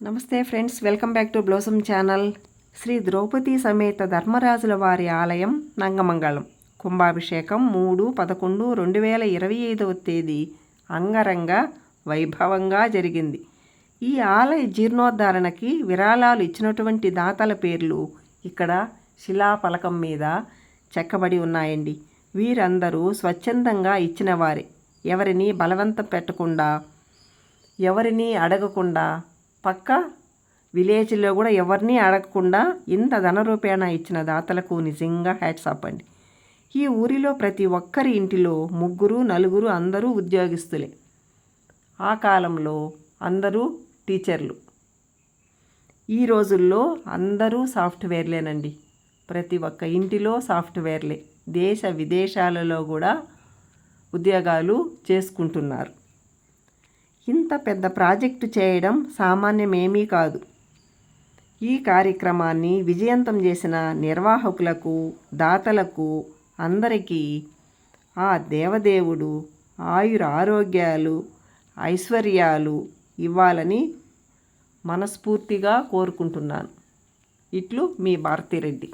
నమస్తే friends welcome back to blossom channel. Shri Draupadi సమేత ధర్మరాజుల వారి ఆలయం నంగమంగళం. కుంభాభిషేకం మూడు పదకొండు రెండు వేల ఇరవై ఐదవ తేదీ అంగరంగ వైభవంగా జరిగింది. ఈ ఆలయ జీర్ణోద్ధరణకి విరాళాలు ఇచ్చినటువంటి దాతల పేర్లు ఇక్కడ శిలాఫలకం మీద చెక్కబడి ఉన్నాయండి. వీరందరూ స్వచ్ఛందంగా ఇచ్చినవారే ఎవరిని బలవంతం పెట్టకుండా ఎవరిని అడగకుండా పక్క విలేజ్లో కూడా ఎవరిని అడగకుండా ఇంత ధనరూపేణ ఇచ్చిన దాతలకు నిజంగా హ్యాట్స్ ఆఫ్ అండి. ఈ ఊరిలో ప్రతి ఒక్కరి ఇంటిలో ముగ్గురు నలుగురు అందరూ ఉద్యోగస్తులే. ఆ కాలంలో అందరూ టీచర్లు. ఈ రోజుల్లో అందరూ సాఫ్ట్వేర్లేనండి. ప్రతి ఒక్క ఇంటిలో సాఫ్ట్వేర్లే. దేశ విదేశాలలో కూడా ఉద్యోగాలు చేసుకుంటున్నారు. ఇంత పెద్ద ప్రాజెక్టు చేయడం సామాన్యమేమీ కాదు. ఈ కార్యక్రమాన్ని విజయవంతం చేసిన నిర్వాహకులకు దాతలకు అందరికీ ఆ దేవదేవుడు ఆయుర ఆరోగ్యాలు ఐశ్వర్యాలు ఇవ్వాలని మనస్ఫూర్తిగా కోరుకుంటున్నాను. ఇట్లు మీ భారతిరెడ్డి.